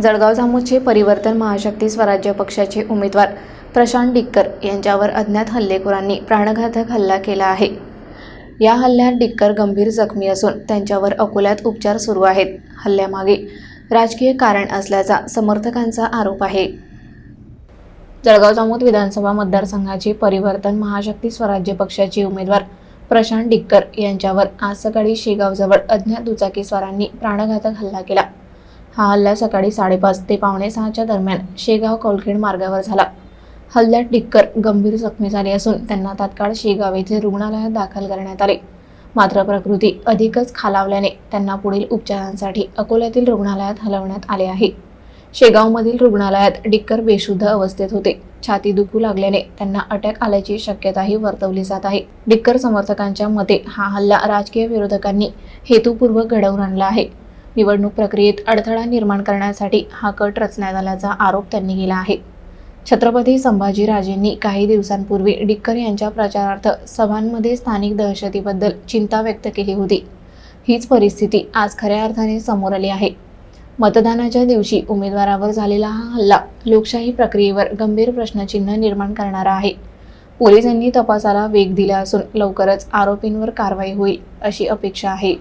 जळगाव जामोदचे परिवर्तन महाशक्ती स्वराज्य पक्षाचे उमेदवार प्रशांत डिक्कर यांच्यावर अज्ञात हल्लेखोरांनी प्राणघातक हल्ला केला आहे. या हल्ल्यात डिक्कर गंभीर जखमी असून त्यांच्यावर अकोल्यात उपचार सुरू आहेत. हल्ल्यामागे राजकीय कारण असल्याचा समर्थकांचा आरोप आहे. जळगाव जामोद विधानसभा मतदारसंघाची परिवर्तन महाशक्ती स्वराज्य पक्षाचे उमेदवार प्रशांत डिक्कर यांच्यावर आज सकाळी शेगावजवळ अज्ञात दुचाकीस्वारांनी प्राणघातक हल्ला केला. हा हल्ला सकाळी साडेपाच ते पावणे सहाच्या दरम्यान शेगाव कौलखेड मार्गावर झाला. हल्ल्यात डिक्कर गंभीर जखमी झाले असून त्यांना तात्काळ शेगाव येथील रुग्णालयात दाखल करण्यात आले. मात्र प्रकृती अधिकच खालावल्याने त्यांना पुढील उपचारांसाठी अकोल्यातील रुग्णालयात हलवण्यात आले आहे. शेगावमधील रुग्णालयात डिक्कर बेशुद्ध अवस्थेत होते. छाती दुखू लागल्याने त्यांना अटॅक आल्याची शक्यताही वर्तवली जात आहे. डिक्कर समर्थकांच्या मते हा हल्ला राजकीय विरोधकांनी हेतुपूर्वक घडवून आणला आहे. निवडणूक प्रक्रियेत अडथळा निर्माण करण्यासाठी हा कट रचण्यात आल्याचा आरोप त्यांनी केला आहे. छत्रपती संभाजीराजेंनी काही दिवसांपूर्वी डिक्कर यांच्या प्रचारार्थ सभांमध्ये स्थानिक दहशतीबद्दल चिंता व्यक्त केली होती. हीच परिस्थिती आज खऱ्या अर्थाने समोर आली आहे. मतदानाच्या दिवशी उमेदवारावर झालेला हा हल्ला लोकशाही प्रक्रियेवर गंभीर प्रश्नचिन्ह निर्माण करणारा आहे. पोलिसांनी तपासाला वेग दिला असून लवकरच आरोपींवर कारवाई होईल अशी अपेक्षा आहे.